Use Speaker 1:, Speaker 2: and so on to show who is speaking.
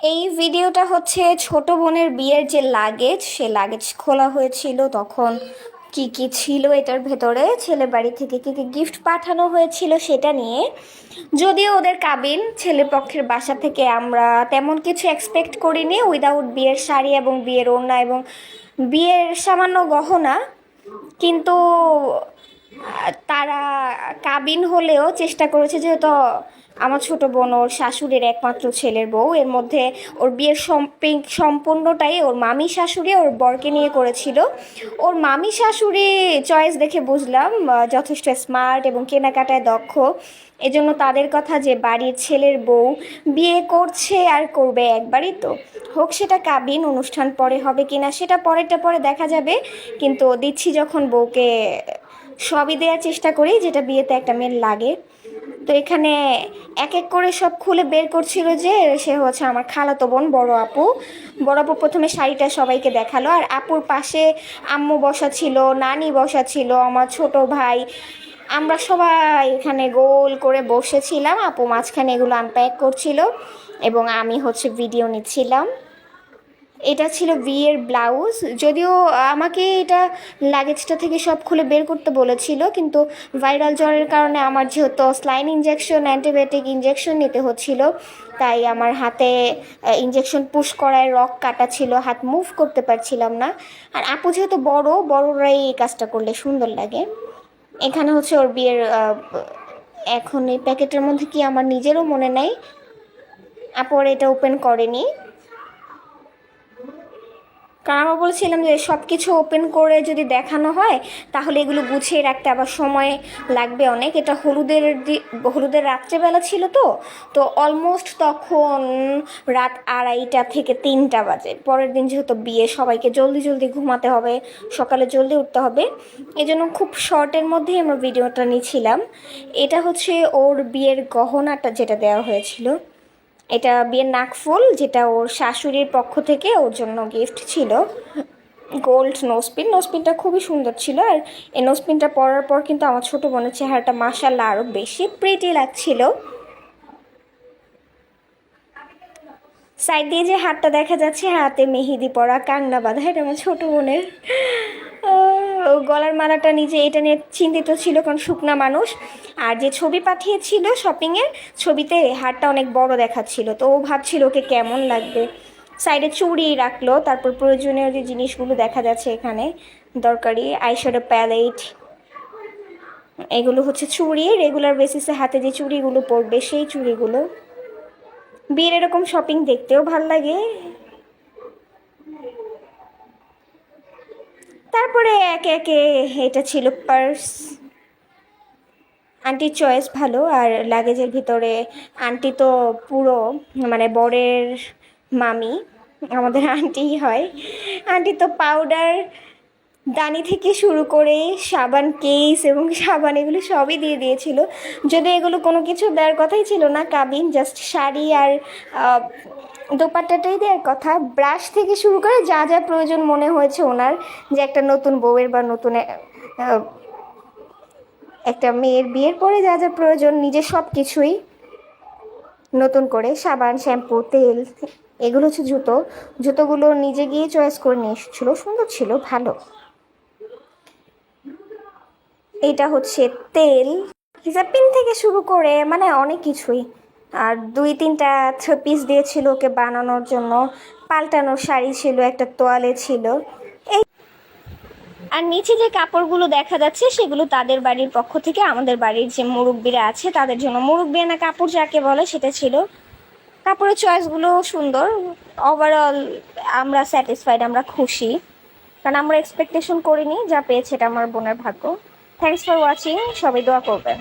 Speaker 1: এই ভিডিওটা হচ্ছে ছোট বোনের বিয়ের যে লাগেজ সে লাগেজ খোলা হয়েছিল তখন কি কি ছিল এটার ভেতরে, ছেলে বাড়ি থেকে কি কি গিফট পাঠানো হয়েছিল সেটা নিয়ে। যদিও ওদের কাবিন ছেলে পক্ষের বাসা থেকে আমরা তেমন কিছু এক্সপেক্ট করিনি উইদাউট বিয়ের শাড়ি এবং বিয়ের ওড়না এবং বিয়ের সামান্য গহনা। কিন্তু তারা কাবিন হলেও চেষ্টা করেছে যেহেতু আমার ছোট বোন, ওর শাশুড়ির একমাত্র ছেলের বউ, এর মধ্যে ওর বিয়ের সম্পিং, সম্পূর্ণটাই ওর মামি শাশুড়ি, ওর বরকে নিয়ে করেছিল। ওর মামি শাশুড়ি চয়েস দেখে বুঝলাম যথেষ্ট স্মার্ট এবং কেনাকাটায় দক্ষ। এজন্য তাদের কথা যে বাড়ির ছেলের বউ বিয়ে করছে আর করবে একবারই তো। হোক সেটা কাবিন, অনুষ্ঠান পরে হবে কিনা সেটা পরেরটা পরে দেখা যাবে। কিন্তু দিচ্ছি যখন বউকে সবই দেওয়ার চেষ্টা করি, যেটা বিয়েতে একটা মেয়ের লাগে। তো এখানে এক এক করে সব খুলে বের করছিল যে সে হচ্ছে আমার খালাতো বোন, বড় আপু। বড় আপু প্রথমে শাড়িটা সবাইকে দেখাল, আর আপুর পাশে আম্মু বসা ছিল, নানি বসা ছিল, আমার ছোট ভাই। আমরা সবাই এখানে গোল করে বসেছিলাম, আপু মাঝখানে এগুলো আনপ্যাক করছিল, এবং আমি হচ্ছে ভিডিও নিচ্ছিলাম। এটা ছিল বিয়ের ব্লাউজ। যদিও আমাকে এটা লাগেজটা থেকে সব খুলে বের করতে বলেছিল, কিন্তু ভাইরাল জ্বরের কারণে আমার যেহেতু স্লাইন ইঞ্জেকশন অ্যান্টিবায়োটিক ইঞ্জেকশন নিতে হচ্ছিল, তাই আমার হাতে ইঞ্জেকশন পুশ করায় রক কাটা ছিল, হাত মুভ করতে পারছিলাম না। আর আপু যেহেতু বড়, বড়রাই এই কাজটা করলে সুন্দর লাগে। এখানে হচ্ছে ওর বিয়ের এখন এই প্যাকেটের মধ্যে কি আমার নিজেরও মনে নাই? আপু এটা ওপেন করেনি। কারণ আমরা বলছিলাম যে সব কিছু ওপেন করে যদি দেখানো হয়, তাহলে এগুলো গুছিয়ে রাখতে আবার সময় লাগবে অনেক। এটা হলুদের হলুদের রাত্রেবেলা ছিল তো তো অলমোস্ট তখন রাত আড়াইটা থেকে তিনটা বাজে। পরের দিন যেহেতু বিয়ে, সবাইকে জলদি জলদি ঘুমাতে হবে, সকালে জলদি উঠতে হবে। এই জন্য খুব শর্টের মধ্যেই আমরা ভিডিওটা নিয়েছিলাম এটা হচ্ছে ওর বিয়ের গহনাটা যেটা দেওয়া হয়েছিল। এটা বিয়ের নাকফুল যেটা ওর শাশুড়ির পক্ষ থেকে ওর জন্য গিফট ছিল। গোল্ড নোসপিন নোসপিনটা খুবই সুন্দর ছিল আর এই নোসপিনটা পরার পর কিন্তু আমার ছোটো বোনের চেহারাটা মাসাল্লাহ আরও বেশি প্রিটি লাগছিল। সাইড দিয়ে যে হাতটা দেখা যাচ্ছে, হাতে মেহেদি পরা কান্না বাঁধা, এটা আমার ছোটো বোনের। গলার মালাটা নিজে এটা নিয়ে চিন্তিত ছিল কারণ শুকনা মানুষ। আর যে ছবি পাঠিয়েছিল শপিংয়ের ছবিতে হারটা অনেক বড় দেখাচ্ছিল। তো ও ভাবছিল ওকে কেমন লাগবে। সাইডে চুড়ি রাখল, তারপর প্রয়োজনীয় যে জিনিসগুলো দেখা যাচ্ছে এখানে, দরকারি আইশ্যাডো প্যালেট এগুলো হচ্ছে চুড়ি। রেগুলার বেসিসে হাতে যে চুড়িগুলো পরবে সেই চুড়িগুলো। বিয়ের এরকম শপিং দেখতেও ভালো লাগে। তারপরে একে একে এটা ছিল পার্স আন্টির চয়েস ভালো, আর লাগেজের ভিতরে আন্টি তো পুরো মানে বরের মামি, আমাদের আন্টিই হয়। আন্টি তো পাউডার দানি থেকে শুরু করে সাবান কেস এবং সাবান এগুলো সবই দিয়ে দিয়েছিল। যদি এগুলো কোনো কিছু দেওয়ার কথাই ছিল না, কাবিন জাস্ট শাড়ি আর দোপাট্টাটাই দেওয়ার কথা। ব্রাশ থেকে শুরু করে যা যা প্রয়োজন মনে হয়েছে ওনার, যে একটা নতুন বউয়ের বা নতুন একটা মেয়ের বিয়ের পরে যা যা প্রয়োজন, নিজের সব কিছুই নতুন করে, সাবান, শ্যাম্পু, তেল, এগুলো হচ্ছে জুতো। জুতোগুলো নিজে গিয়ে চয়েস করে নিয়ে এসেছিল। সুন্দর ছিল, ভালো। এটা হচ্ছে তেল। হিসাব পিন থেকে শুরু করে মানে অনেক কিছুই। আর দুই তিনটা থ্রি পিস দিয়েছিল ওকে বানানোর জন্য। পাল্টানোর শাড়ি ছিল, একটা তোয়ালে ছিল। এই আর নিচে যে কাপড়গুলো দেখা যাচ্ছে, সেগুলো তাদের বাড়ির পক্ষ থেকে, আমাদের বাড়ির যে মুরব্বীরা আছে, তাদের জন্য। মুরব্বীরা কাপড় যাকে বলে, সেটা ছিল। কাপড়ের চয়েসগুলো সুন্দর। ওভারঅল আমরা স্যাটিসফাইড আমরা খুশি। কারণ আমরা এক্সপেকটেশন করিনি, যা পেয়েছে এটা আমার বোনের ভাগ্য। থ্যাংকস ফর ওয়াচিং সবাই দোয়া করবেন।